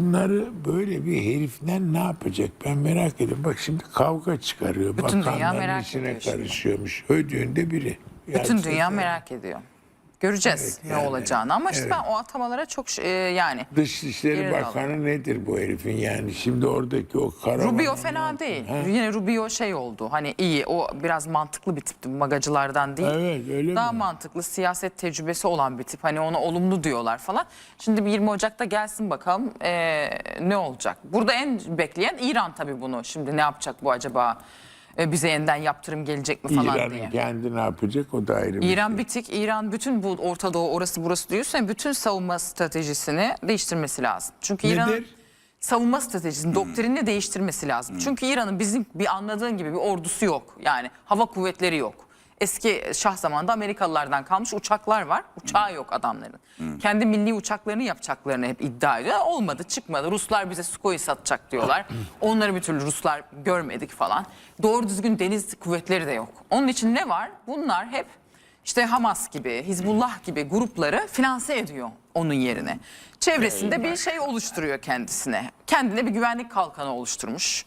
bunları böyle bir heriften ne yapacak ben merak ediyorum. Bak şimdi kavga çıkarıyor. Bütün dünya Bakanların merak işine ediyor şimdi. karışıyormuş. Ödüğünde biri. Bütün Yani dünya merak ediyor. Göreceğiz Evet, ne yani, olacağını ama işte evet. ben o atamalara çok e, yani Dışişleri Bakanı nedir bu herifin yani? Şimdi oradaki o karavan... Rubio fena değil. Yine Rubio şey oldu. Hani iyi o biraz mantıklı bir tipti magacılardan değil. Evet öyle Daha mi? mantıklı siyaset tecrübesi olan bir tip. Hani ona olumlu diyorlar falan. Şimdi bir 20 Ocak'ta gelsin bakalım eee, ne olacak. Burada en bekleyen İran tabii bunu. Şimdi ne yapacak bu acaba? E, bize yeniden yaptırım gelecek mi falan diye. İran'ın kendi ne yapacak o da ayrı bir İran şey. bitik. İran bütün bu Orta Doğu orası burası diyorsa bütün savunma stratejisini değiştirmesi lazım. Çünkü İran'ın Nedir? savunma stratejisini, doktrinini değiştirmesi lazım. Çünkü İran'ın bizim bir anladığın gibi bir ordusu yok. Yani hava kuvvetleri yok. Eski şah zamanında Amerikalılardan kalmış uçaklar var. Uçağı yok adamların. Kendi milli uçaklarını yapacaklarını hep iddia ediyor. Olmadı, çıkmadı. Ruslar bize Sukhoi satacak diyorlar. Onları bir türlü Ruslar görmedik falan. Doğru düzgün deniz kuvvetleri de yok. Onun için ne var? Bunlar hep işte Hamas gibi, Hizbullah gibi grupları finanse ediyor onun yerine. Çevresinde bir şey oluşturuyor kendisine. Kendine bir güvenlik kalkanı oluşturmuş.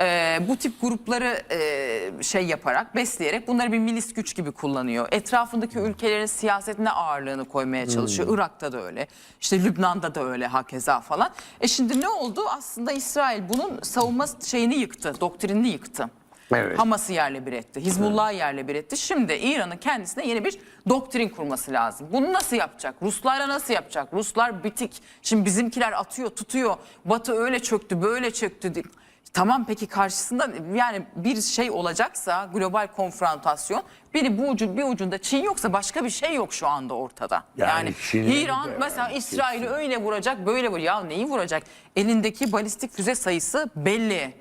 Ee, bu tip grupları e, şey yaparak, besleyerek bunları bir milis güç gibi kullanıyor. Etrafındaki ülkelerin siyasetine ağırlığını koymaya çalışıyor. Irak'ta da öyle, işte Lübnan'da da öyle hakeza falan. E şimdi ne oldu? Aslında İsrail bunun savunma şeyini yıktı, doktrinini yıktı. Evet. Hamas'ı yerle bir etti. Hizbullah'ı yerle bir etti. Şimdi İran'ın kendisine yeni bir doktrin kurması lazım. Bunu nasıl yapacak? Ruslarla nasıl yapacak? Ruslar bitik. Şimdi bizimkiler atıyor, tutuyor. Batı öyle çöktü, böyle çöktü. Tamam peki karşısında yani bir şey olacaksa global konfrontasyon biri bu ucu bir ucunda Çin yoksa başka bir şey yok şu anda ortada. Yani Yani, İran de mesela var, İsrail'i öyle vuracak böyle vuracak. Ya neyi vuracak? Elindeki balistik füze sayısı belli.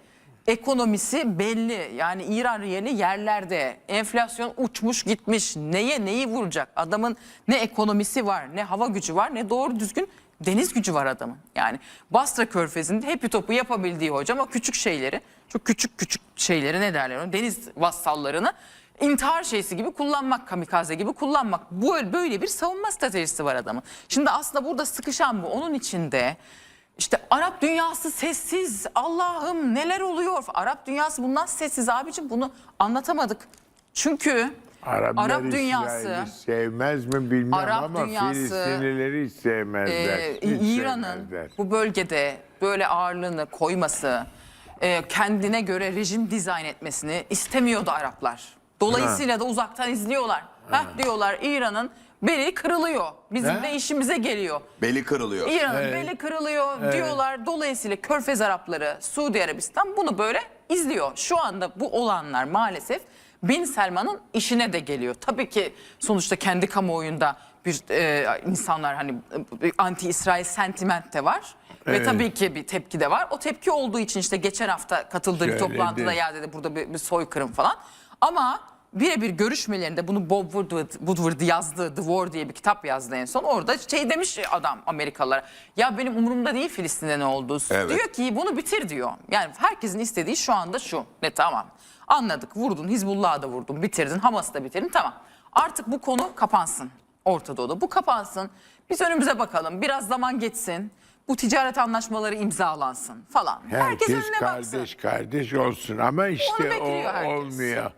Ekonomisi belli. Yani İran riyali yerlerde. Enflasyon uçmuş gitmiş. Neye neyi vuracak? Adamın ne ekonomisi var, ne hava gücü var, ne doğru düzgün deniz gücü var adamın. Yani Basra Körfezi'nde hepi topu yapabildiği hocam o küçük şeyleri, çok küçük küçük şeyleri ne derler onu deniz vassallarını intihar şeysi gibi kullanmak, kamikaze gibi kullanmak. Bu böyle bir savunma stratejisi var adamın. Şimdi aslında burada sıkışan bu. Onun içinde işte Arap dünyası sessiz. Allah'ım neler oluyor? Arap dünyası bundan sessiz abicim bunu anlatamadık. Çünkü Arap İsrail'i dünyası sevmez mi bilmem Arap ama dünyası, Filistinlileri hiç sevmezler. e, İran'ın bu bölgede böyle ağırlığını koyması, e, kendine göre rejim dizayn etmesini istemiyordu Araplar. Dolayısıyla da uzaktan izliyorlar. Heh diyorlar İran'ın beli kırılıyor. Bizim Ne? de işimize geliyor. Beli kırılıyor. İran'ın Evet. beli kırılıyor diyorlar. Dolayısıyla Körfez Arapları, Suudi Arabistan bunu böyle izliyor. Şu anda bu olanlar maalesef Bin Selman'ın işine de geliyor. Tabii ki sonuçta kendi kamuoyunda bir e, insanlar hani e, anti İsrail sentiment de var. Ve Evet. tabii ki bir tepki de var. O tepki olduğu için işte geçen hafta katıldığı bir toplantıda ya dedi burada bir, bir soykırım falan. Ama birebir görüşmelerinde bunu Bob Woodward, Woodward yazdı. The War diye bir kitap yazdı en son. Orada şey demiş adam Amerikalılara. Ya benim umurumda değil Filistin'de ne olduğu. Evet. Diyor ki bunu bitir diyor. Yani herkesin istediği şu anda şu. Ne tamam. Anladık vurdun Hizbullah'ı da vurdun bitirdin Hamas'ı da bitirdin tamam. Artık bu konu kapansın Orta Doğu'da. Bu kapansın. Biz önümüze bakalım. Biraz zaman geçsin. Bu ticaret anlaşmaları imzalansın falan. Herkes önüne kardeş baksın. kardeş olsun ama işte o herkes. olmuyor.